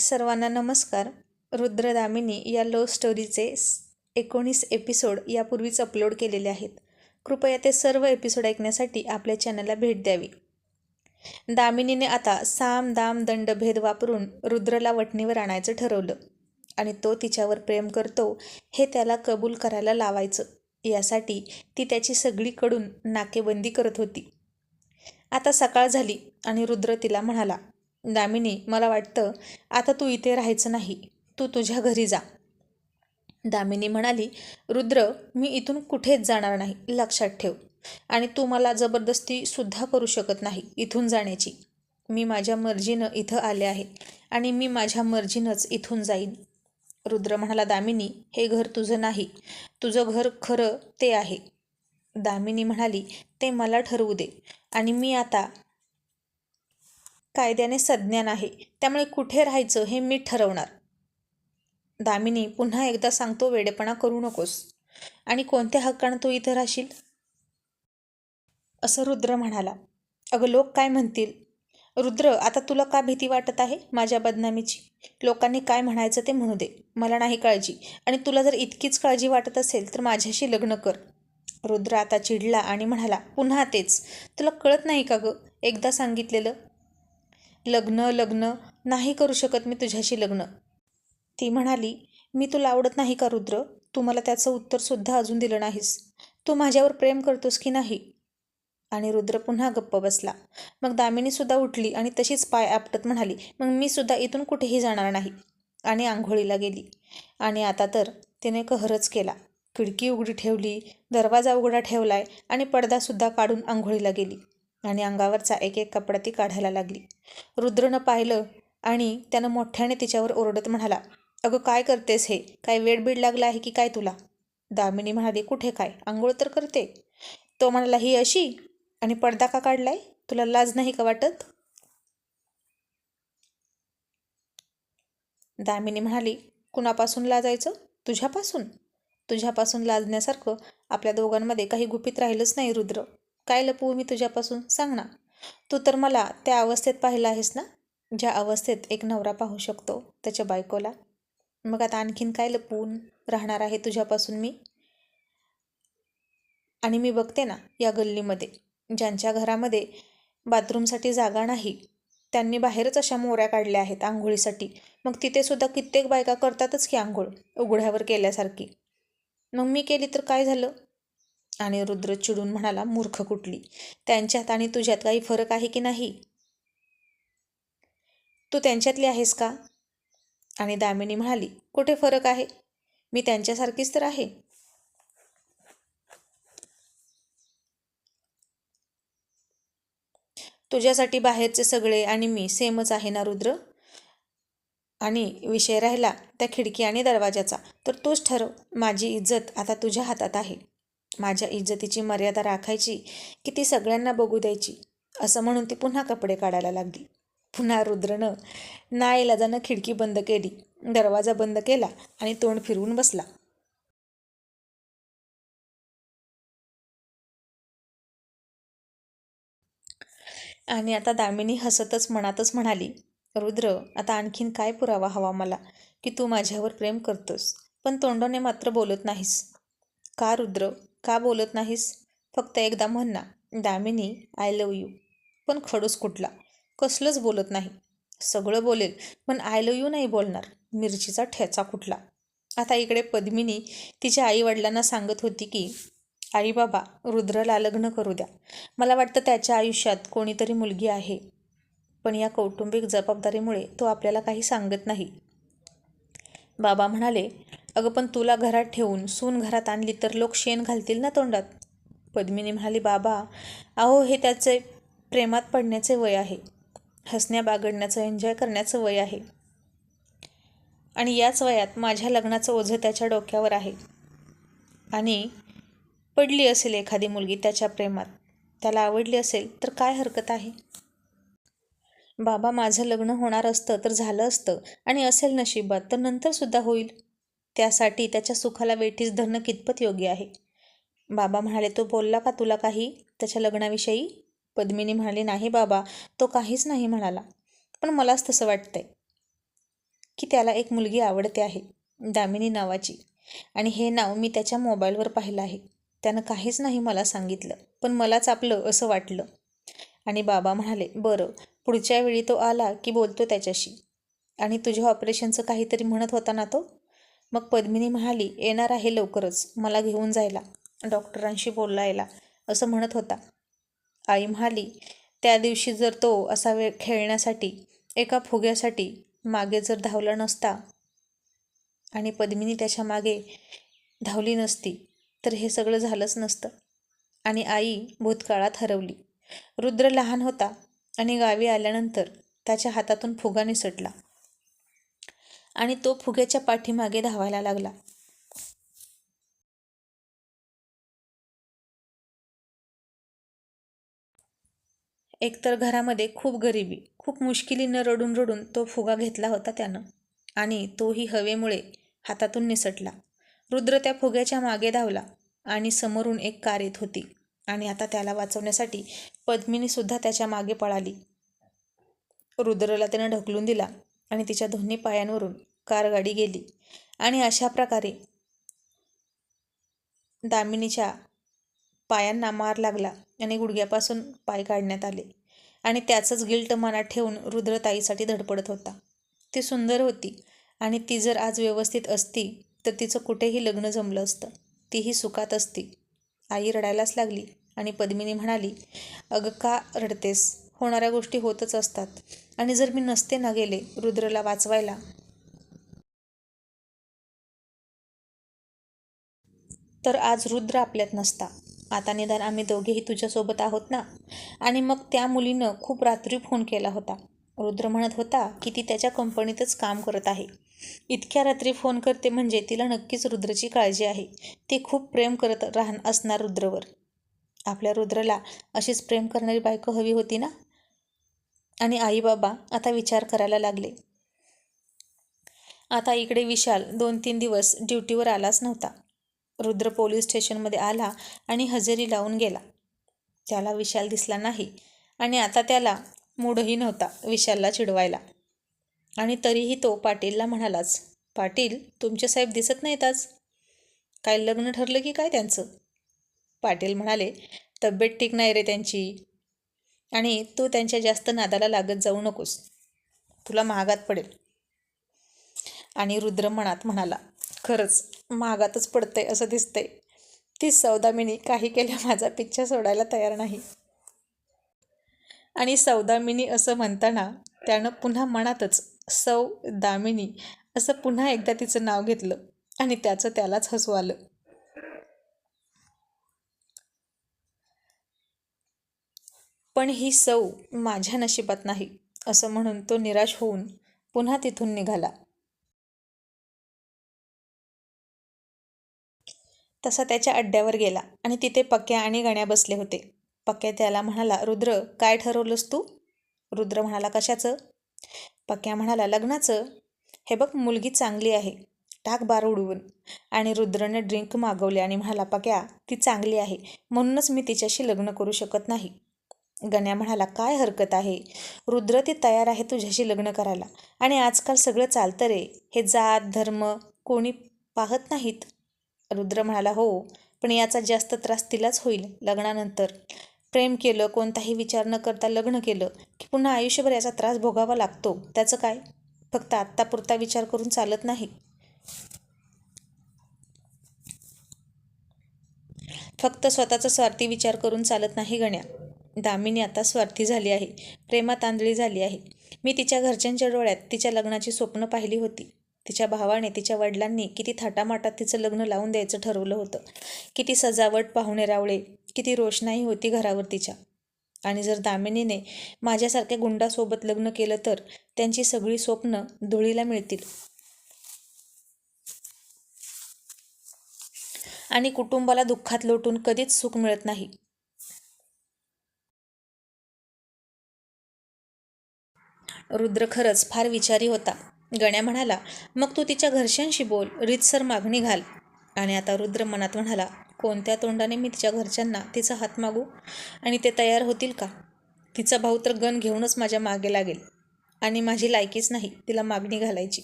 सर्वांना नमस्कार. रुद्रदामिनी या लव स्टोरीचे एकोणीस एपिसोड यापूर्वीच अपलोड केलेले आहेत. कृपया ते सर्व एपिसोड ऐकण्यासाठी आपल्या चॅनलला भेट द्यावी. दामिनीने आता साम दाम दंड भेद वापरून रुद्रला वटणीवर आणायचं ठरवलं आणि तो तिच्यावर प्रेम करतो हे त्याला कबूल करायला लावायचं. यासाठी ती त्याची सगळीकडून नाकेबंदी करत होती. आता सकाळ झाली आणि रुद्र तिला म्हणाला दामिनी मला वाटतं आता तू इथे राहायचं नाही. तू तुझ्या घरी जा. दामिनी म्हणाली रुद्र मी इथून कुठेच जाणार नाही. लक्षात ठेव. आणि तू मला जबरदस्ती सुद्धा करू शकत नाही इथून जाण्याची. मी माझ्या मर्जीनं इथं आले आहे आणि मी माझ्या मर्जीनंच इथून जाईन. रुद्र म्हणाला दामिनी हे घर तुझं नाही. तुझं घर खरं ते आहे. दामिनी म्हणाली ते मला ठरवू दे. आणि मी आता कायद्याने सज्ञान आहे त्यामुळे कुठे राहायचं हे मी ठरवणार. दामिनी पुन्हा एकदा सांगतो वेडेपणा करू नकोस. आणि कोणत्या हक्कानं तू इथं राहशील? असं रुद्र म्हणाला. अगं लोक काय म्हणतील? रुद्र आता तुला का भीती वाटत आहे माझ्या बदनामीची? लोकांनी काय म्हणायचं ते म्हणू दे. मला नाही काळजी. आणि तुला जर इतकीच काळजी वाटत असेल तर माझ्याशी लग्न कर. रुद्र आता चिडला आणि म्हणाला पुन्हा तेच. तुला कळत नाही का गं? एकदा सांगितलेलं. लग्न लग्न नाही करू शकत मी तुझ्याशी लग्न. ती म्हणाली मी तुला आवडत नाही का रुद्र? तू मला त्याचं उत्तरसुद्धा अजून दिलं नाहीस. तू माझ्यावर प्रेम करतोस की नाही? आणि रुद्र पुन्हा गप्प बसला. मग दामिनीसुद्धा उठली आणि तशीच पाय आपटत म्हणाली मग मी सुद्धा इथून कुठेही जाणार नाही. आणि आंघोळीला गेली. आणि आता तर तिने कहरच केला. खिडकी उघडी ठेवली दरवाजा उघडा ठेवलाय आणि पडदासुद्धा काढून आंघोळीला गेली. आणि अंगावरचा एक एक कपडा ती काढायला लागली. रुद्रनं पाहिलं आणि त्यानं मोठ्याने तिच्यावर ओरडत म्हणाला अगं काय करतेस हे? काय वेडबीड लागला आहे की काय तुला? दामिनी म्हणाली कुठे काय? आंघोळ तर करते. तो म्हणाला ही अशी? आणि पडदा का काढलाय? तुला लाज नाही का वाटत? दामिनी म्हणाली कुणापासून लाजायचं? तुझ्यापासून? तुझ्यापासून लाजण्यासारखं आपल्या दोघांमध्ये काही गुपित राहिलंच नाही रुद्र. काय लपवू मी तुझ्यापासून? सांग ना. तू तर मला त्या अवस्थेत पाहिलं आहेस ना? ज्या अवस्थेत एक नवरा पाहू शकतो त्याच्या बायकोला. मग आता आणखीन काय लपवून राहणार आहे तुझ्यापासून मी? आणि मी बघते ना या गल्लीमध्ये. ज्यांच्या घरामध्ये बाथरूमसाठी जागा नाही त्यांनी बाहेरच अशा मोऱ्या काढल्या आहेत आंघोळीसाठी. मग तिथे सुद्धा कित्येक बायका करतातच की आंघोळ उघड्यावर केल्यासारखी. मग मी केली तर काय झालं? आणि रुद्र चिडून म्हणाला मूर्ख कुठली? त्यांच्यात आणि तुझ्यात काही फरक आहे की नाही? तू त्यांच्यातली आहेस का? आणि दामिनी म्हणाली कुठे फरक आहे? मी त्यांच्यासारखीच तर आहे. तुझ्यासाठी बाहेरचे सगळे आणि मी सेमच आहे ना रुद्र? आणि विषय राहिला त्या खिडकी आणि दरवाजाचा तर तूच ठरव. माझी इज्जत आता तुझ्या हातात आहे. माझ्या इज्जतीची मर्यादा राखायची की ती सगळ्यांना बघू द्यायची? असं म्हणून ती पुन्हा कपडे काढायला लागली. पुन्हा रुद्रनं नाईलाजानं खिडकी बंद केली. दरवाजा बंद केला आणि तोंड फिरवून बसला. आणि आता दामिनी हसतच मनातच म्हणाली रुद्र आता आणखीन काय पुरावा हवा मला की तू माझ्यावर प्रेम करतोस पण तोंडाने मात्र बोलत नाहीस. का रुद्र? का बोलत नाहीस? फक्त एकदा म्हणना दामिनी आय लव यू पण खडूस कुठला? कसलंच बोलत नाही. सगळं बोलेल पण आय लव यू नाही बोलणार. मिरचीचा ठेचा कुठला? आता इकडे पद्मिनी तिच्या आईवडिलांना सांगत होती की आई बाबा रुद्रला लग्न करू द्या. मला वाटतं त्याच्या आयुष्यात कोणीतरी मुलगी आहे. पण या कौटुंबिक जबाबदारीमुळे तो आपल्याला काही सांगत नाही. बाबा म्हणाले अगं पण तुला घरात ठेवून सून घरात आणली तर लोक शेण घालतील ना तोंडात? पद्मिनी म्हणाली बाबा अहो हे त्याचे प्रेमात पडण्याचे वय आहे. हसण्या बागडण्याचं एन्जॉय करण्याचं वय आहे. आणि याच वयात माझ्या लग्नाचं ओझं त्याच्या डोक्यावर आहे. आणि पडली असेल एखादी मुलगी त्याच्या प्रेमात. त्याला आवडली असेल तर काय हरकत आहे? बाबा माझं लग्न होणार असतं तर झालं असतं. आणि असेल नशिबात तर नंतरसुद्धा होईल. त्यासाठी त्याच्या सुखाला वेठीस धरणं कितपत योग्य आहे? बाबा म्हणाले तो बोलला का तुला काही? त्याच्या लग्नाविषयी? पद्मिनी म्हणाली नाही बाबा तो काहीच नाही म्हणाला. पण मलाच तसं वाटतंय की त्याला एक मुलगी आवडते आहे दामिनी नावाची. आणि हे नाव मी त्याच्या मोबाईलवर पाहिलं आहे. त्यानं काहीच नाही मला सांगितलं पण मलाच आपलं असं वाटलं. आणि बाबा म्हणाले बरं पुढच्या वेळी तो आला की बोलतो त्याच्याशी. आणि तुझ्या ऑपरेशनचं काहीतरी म्हणत होता ना तो? मग पद्मिनी म्हणाली येणार आहे लवकरच मला घेऊन जायला डॉक्टरांशी बोलायला असं म्हणत होता. आई म्हणाली त्या दिवशी जर तो असा वेळ खेळण्यासाठी एका फुग्यासाठी मागे जर धावला नसता आणि पद्मिनी त्याच्यामागे धावली नसती तर हे सगळं झालंच नसतं. आणि आई भूतकाळात हरवली. रुद्र लहान होता आणि गावी आल्यानंतर त्याच्या हातातून फुगा निसटला. आणि तो फुग्याच्या पाठीमागे धावायला लागला. एकतर घरामध्ये खूप गरिबी खूप मुश्किलीनं रडून रडून तो फुगा घेतला होता त्यानं. आणि तोही हवेमुळे हातातून निसटला. रुद्र त्या फुग्याच्या मागे धावला आणि समोरून एक कार येत होती. आणि आता त्याला वाचवण्यासाठी पद्मिनीसुद्धा त्याच्यामागे पळाली. रुद्रला त्यानं ढकलून दिला आणि तिच्या दोन्ही पायांवरून कार गाडी गेली आणि अशा प्रकारे दामिनीच्या पायांना मार लागला आणि गुडघ्यापासून पाय काढण्यात आले आणि त्याचंच गिल्ट मनात ठेवून रुद्रताईसाठी धडपडत होता. ती सुंदर होती आणि ती जर आज व्यवस्थित असती तर तिचं कुठेही लग्न जमलं असतं. तीही सुखात असती. आई रडायलाच लागली आणि पद्मिनी म्हणाली अगं का रडतेस? होणाऱ्या गोष्टी होतच असतात. आणि जर मी नसते ना गेले रुद्रला वाचवायला तर आज रुद्र आपल्यात नसता. आता निदान आम्ही दोघेही तुझ्यासोबत आहोत ना? आणि मग त्या मुलीनं खूप रात्री फोन केला होता. रुद्र म्हणत होता की ती त्याच्या कंपनीतच काम करत आहे. इतक्या रात्री फोन करते म्हणजे तिला नक्कीच रुद्रची काळजी आहे. ती खूप प्रेम करत राहण असणार रुद्रवर. आपल्या रुद्रला अशीच प्रेम करणारी बायको हवी होती ना? आणि आई बाबा आता विचार करायला लागले. आता इकडे विशाल दोन तीन दिवस ड्युटीवर आलाच नव्हता. रुद्र पोलीस स्टेशनमध्ये आला आणि हजेरी लावून गेला. त्याला विशाल दिसला नाही आणि आता त्याला मूडही नव्हता विशालला चिडवायला. आणि तरीही तो पाटीलला म्हणालाच पाटील तुमचे साहेब दिसत नाहीत आज. काय लग्न ठरलं की काय त्यांचं? पाटील म्हणाले तब्येत ठीक नाही रे त्यांची आणि तू त्यांच्या जास्त नादाला लागत जाऊ नकोस. तुला महागात पडेल. आणि रुद्र मनात म्हणाला खरंच महागातच पडतंय असं दिसतंय. ती सौदामिनी काही केल्या माझा पिच्छा सोडायला तयार नाही. आणि सौदामिनी असं म्हणताना त्यानं पुन्हा मनातच सौ दामिनी असं पुन्हा एकदा तिचं नाव घेतलं आणि त्याचं त्यालाच हसू आलं. पण ही सौ माझ्या नशिबात नाही असं म्हणून तो निराश होऊन पुन्हा तिथून निघाला. तसा त्याच्या अड्ड्यावर गेला आणि तिथे पक्या आणि गण्या बसले होते. पक्या त्याला म्हणाला रुद्र काय ठरवलंस तू? रुद्र म्हणाला कशाचं? पक्या म्हणाला लग्नाचं. हे बघ मुलगी चांगली आहे. टाक बार उडवून. आणि रुद्रने ड्रिंक मागवले आणि म्हणाला पक्या ती चांगली आहे. म्हणूनच मी तिच्याशी लग्न करू शकत नाही. गण्या म्हणाला काय हरकत आहे? रुद्र ती तयार आहे तुझ्याशी लग्न करायला. आणि आजकाल सगळं चालतं रे. हे जात धर्म कोणी पाहत नाहीत. रुद्र म्हणाला हो पण याचा जास्त त्रास तिलाच होईल लग्नानंतर. प्रेम केलं कोणताही विचार न करता लग्न केलं की पुन्हा आयुष्यभर याचा त्रास भोगावा लागतो. त्याचं काय? फक्त आत्तापुरता विचार करून चालत नाही. फक्त स्वतःचा स्वार्थी विचार करून चालत नाही गण्या. दामिनी आता स्वार्थी झाली आहे. प्रेमात आंधळी झाली आहे. मी तिच्या घरच्यांच्या डोळ्यात तिच्या लग्नाची स्वप्न पाहिली होती. तिच्या भावाने तिच्या वडिलांनी किती थाटामाटात तिचं लग्न लावून द्यायचं ठरवलं होतं. किती सजावट पाहुणे रावळे किती रोषणाई होती घरावर तिच्या आणि जर दामिनीने माझ्यासारख्या गुंडासोबत लग्न केलं तर त्यांची सगळी स्वप्न धुळीला मिळतील. आणि कुटुंबाला दुःखात लोटून कधीच सुख मिळत नाही. रुद्र खरंच फार विचारी होता. गण्या म्हणाला मग तू तिच्या घरच्यांशी बोल रीतसर मागणी घाल. आणि आता रुद्र मनात म्हणाला कोणत्या तोंडाने मी तिच्या घरच्यांना तिचा हात मागू? आणि ते तयार होतील का? तिचा भाऊ तर गण घेऊनच माझ्या मागे लागेल. आणि माझी लायकीच नाही तिला मागणी घालायची.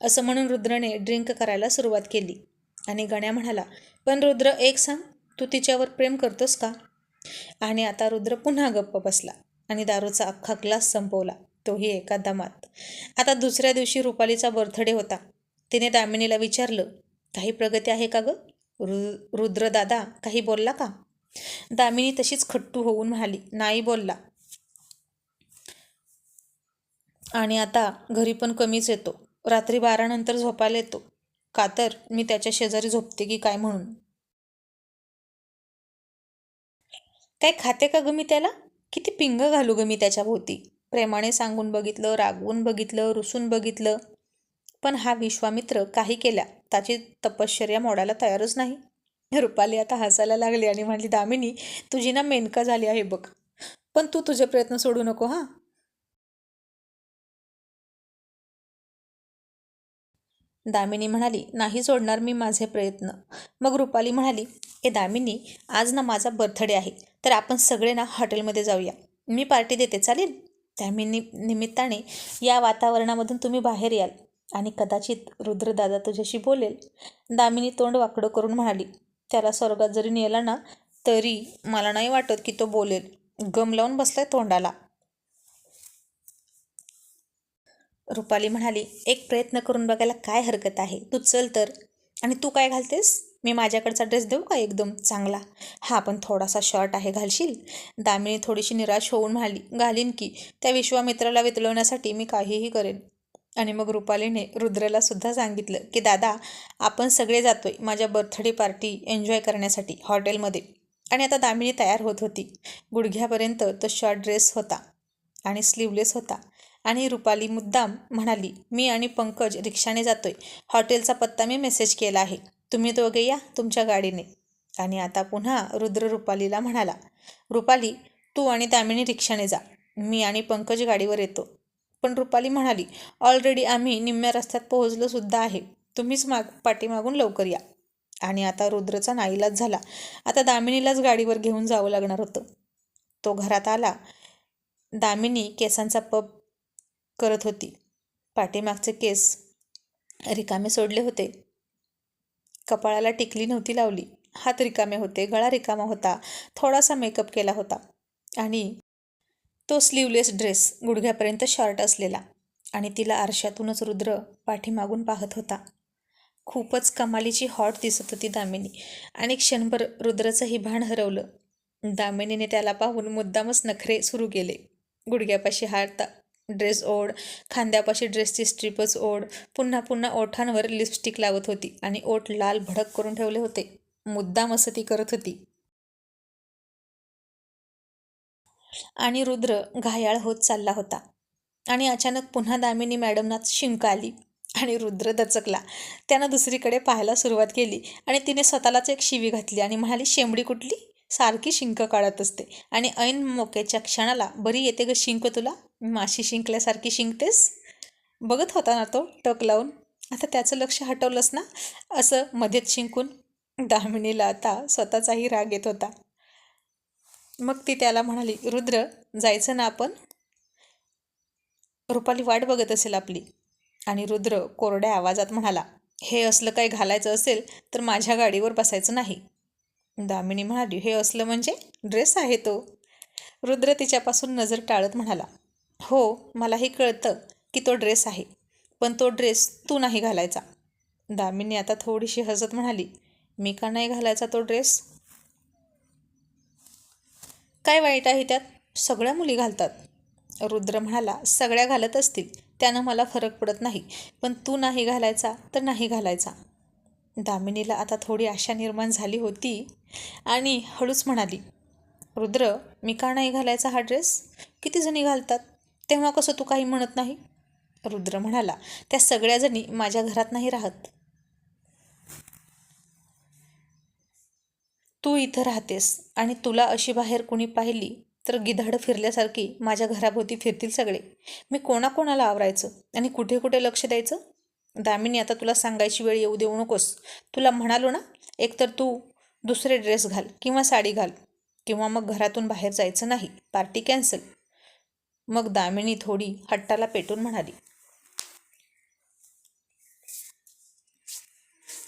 असं म्हणून रुद्रने ड्रिंक करायला सुरुवात केली. आणि गण्या म्हणाला पण रुद्र एक सांग तू तिच्यावर प्रेम करतोस का? आणि आता रुद्र पुन्हा गप्प बसला आणि दारूचा अख्खा ग्लास संपवला. तोही एका दमात. आता दुसऱ्या दिवशी रुपालीचा बर्थडे होता. तिने दामिनीला विचारलं काही प्रगती आहे का गं? रु रुद्र दादा काही बोलला का? दामिनी तशीच खट्टू होऊन म्हणाली नाही बोलला. आणि आता घरी पण कमीच येतो. रात्री बारानंतर झोपायला येतो. का तर मी त्याच्या शेजारी झोपते की काय म्हणून? काय खाते का ग मी त्याला? किती पिंग घालू ग मी त्याच्या भोवती प्रेमाने सांगून बघितलं रागवून बघितलं रुसून बघितलं. पण हा विश्वामित्र काही केल्या त्याची तपश्चर्या मोडायला तयारच नाही. रुपाली आता हसायला लागली आणि म्हणली दामिनी तुझी ना मेनका झाली आहे बघ. पण तू तुझे प्रयत्न सोडू नको हां. दामिनी म्हणाली नाही सोडणार मी माझे प्रयत्न. मग रुपाली म्हणाली ए दामिनी आज ना माझा बर्थडे आहे तर आपण सगळे ना हॉटेलमध्ये जाऊया. मी पार्टी देते चालेल? दामिनी निमित्ताने या वातावरणामधून तुम्ही बाहेर याल आणि कदाचित रुद्रदादा तुझ्याशी बोलेल. दामिनी तोंड वाकडं करून म्हणाली त्याला स्वर्गात जरी नेला ना तरी मला नाही वाटत की तो बोलेल. गम लावून बसलाय तोंडाला. रुपाली म्हणाली एक प्रयत्न करून बघायला काय हरकत आहे? तू चल तर. आणि तू काय घालतेस? मी माझ्याकडचा ड्रेस देऊ का एकदम चांगला? हा पण थोडासा शॉर्ट आहे घालशील? दामिनी थोडीशी निराश होऊन म्हणाली घालीन की. त्या विश्वामित्राला वितळवण्यासाठी मी काहीही करेन. आणि मग रुपालीने रुद्रला सुद्धा सांगितलं की दादा आपण सगळे जातोय माझ्या बर्थडे पार्टी एन्जॉय करण्यासाठी हॉटेलमध्ये. आणि आता दामिनी तयार होत होती. गुडघ्यापर्यंत तो शॉर्ट ड्रेस होता आणि स्लीवलेस होता. आणि रुपाली मुद्दाम म्हणाली मी आणि पंकज रिक्षाने जातोय. हॉटेलचा पत्ता मी मेसेज केला आहे. तुम्ही दोघे या तुमच्या गाडीने. आणि आता पुन्हा रुद्र रुपालीला म्हणाला रुपाली तू आणि दामिनी रिक्षाने जा. मी आणि पंकज गाडीवर येतो. पण रुपाली म्हणाली ऑलरेडी आम्ही निम्म्या रस्त्यात पोहोचलो सुद्धा आहे. तुम्हीच माग पाठीमागून लवकर या. आणि आता रुद्रचा नाईलाज झाला. आता दामिनीलाच गाडीवर घेऊन जावं लागणार होतं. तो घरात आला. दामिनी केसांचा पप करत होती. पाठीमागचे केस रिकामे सोडले होते. कपाळाला टिकली नव्हती लावली. हात रिकामे होते गळा रिकामा होता. थोडासा मेकअप केला होता. आणि तो स्लीवलेस ड्रेस गुडघ्यापर्यंत शॉर्ट असलेला आणि तिला आरशातूनच रुद्र पाठीमागून पाहत होता. खूपच कमालीची हॉट दिसत होती दामिनी. आणि क्षणभर रुद्रचंही भान हरवलं. दामिनीने त्याला पाहून मुद्दामच नखरे सुरू केले. गुडघ्यापाशी हात ड्रेस ओढ खांद्यापाशी ड्रेसची स्ट्रीपच ओढ पुन्हा पुन्हा ओठांवर लिपस्टिक लावत होती आणि ओठ लाल भडक करून ठेवले होते. मुद्दाम असं ती करत होती. आणि रुद्र घायाळ होत चालला होता. आणि अचानक पुन्हा दामिनी मॅडमना शिंक आली आणि रुद्र दचकला. त्यानं दुसरीकडे पाहायला सुरुवात केली आणि तिने स्वतःलाच एक शिवी घातली आणि म्हणाली शेंबडी कुठली? सारखी शिंक काढत असते. आणि ऐन मोक्याच्या क्षणाला बरी येते ग शिंक तुला? माशी शिंकल्यासारखी शिंकतेस? बघत होता ना तो टक लावून. आता त्याचं लक्ष हटवलंस ना? असं मध्येच शिंकून दामिनीला आता स्वतःचाही राग येत होता. मग ती त्याला म्हणाली रुद्र जायचं ना आपण? रुपाली वाट बघत असेल आपली. आणि रुद्र कोरड्या आवाजात म्हणाला हे असलं काही घालायचं असेल तर माझ्या गाडीवर बसायचं नाही. दामिनी म्हणाली हे असलं म्हणजे? ड्रेस आहे तो. रुद्र तिच्यापासून नजर टाळत म्हणाला हो मलाही कळतं की तो ड्रेस आहे पण तो ड्रेस तू नाही घालायचा. दामिनी आता थोडीशी हसत म्हणाली मी का नाही घालायचा तो ड्रेस? काय वाईट आहे त्यात? सगळ्या मुली घालतात. रुद्र म्हणाला सगळ्या घालत असतील त्यानं मला फरक पडत नाही पण तू नाही घालायचा तर नाही घालायचा. दामिनीला आता थोडी आशा निर्माण झाली होती. आणि हळूच म्हणाली रुद्र मी का नाही घालायचा हा ड्रेस? किती जणी घालतात? तेव्हा कसं तू काही म्हणत नाही? रुद्र म्हणाला त्या सगळ्याजणी माझ्या घरात नाही राहत. तू इथं राहतेस आणि तुला अशी बाहेर कुणी पाहिली तर गिधाड फिरल्यासारखी माझ्या घराभोवती फिरतील सगळे. मी कोणाकोणाला आवरायचं? आणि कुठे कुठे लक्ष द्यायचं? दामिनी आता तुला सांगायची वेळ येऊ देऊ नकोस. तुला म्हणालो ना एकतर तू दुसरे ड्रेस घाल किंवा साडी घाल किंवा मग घरातून बाहेर जायचं नाही पार्टी कॅन्सल. मग दामिनी थोडी हट्टाला पेटून म्हणाली.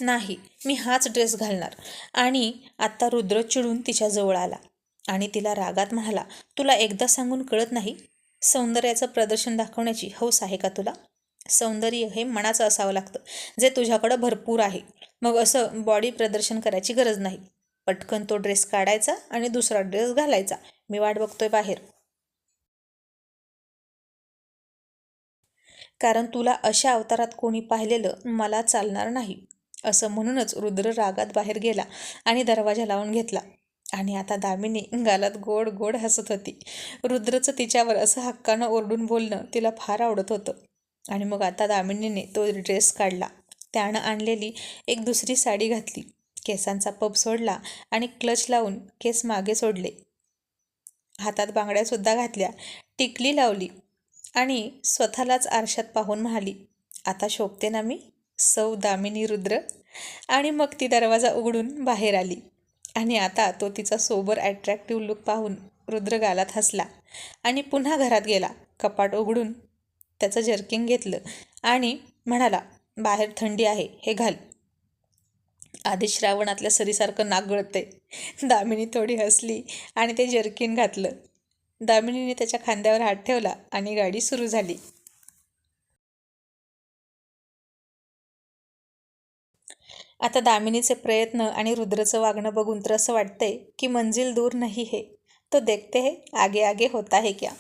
नाही मी हाच ड्रेस घालणार. आणि आत्ता रुद्र चिडून तिच्याजवळ आला आणि तिला रागात म्हणाला तुला एकदा सांगून कळत नाही? सौंदर्याचं प्रदर्शन दाखवण्याची हौस आहे का तुला? सौंदर्य हे मनाचं असावं लागतं. जे तुझ्याकडं भरपूर आहे. मग असं बॉडी प्रदर्शन करायची गरज नाही. पटकन तो ड्रेस काढायचा आणि दुसरा ड्रेस घालायचा. मी वाट बघतोय बाहेर. कारण तुला अशा अवतारात कोणी पाहिलेलं मला चालणार नाही. असं म्हणूनच रुद्र रागात बाहेर गेला आणि दरवाजा लावून घेतला. आणि आता दामिनी गालात गोड गोड हसत होती. रुद्रचं तिच्यावर असं हक्कानं ओरडून बोलणं तिला फार आवडत होतं. आणि मग आता दामिनीने तो ड्रेस काढला. त्यानं आणलेली एक दुसरी साडी घातली. केसांचा पब सोडला आणि क्लच लावून केस मागे सोडले. हातात बांगड्यासुद्धा घातल्या. टिकली लावली आणि स्वतःलाच आरशात पाहून म्हणाली आता शोभते ना मी? सौ दामिनी रुद्र. आणि मग ती दरवाजा उघडून बाहेर आली. आणि आता तो तिचा सोबर ॲट्रॅक्टिव्ह लुक पाहून रुद्र गालात हसला आणि पुन्हा घरात गेला. कपाट उघडून त्याचं जर्किंग घेतलं आणि म्हणाला बाहेर थंडी आहे हे घाल. आधी श्रावणातल्या सरीसारखं नाक गळते दामिनी थोडी हसली आणि ते जर्किन घातलं. दामिनीने त्याच्या खांद्यावर हात ठेवला आणि गाडी सुरू झाली. आता दामिनीचे प्रयत्न आणि रुद्रचं वागणं बघून तर असं वाटतंय की मंजिल दूर नाही हे. तो देखते है आगे आगे होता है क्या?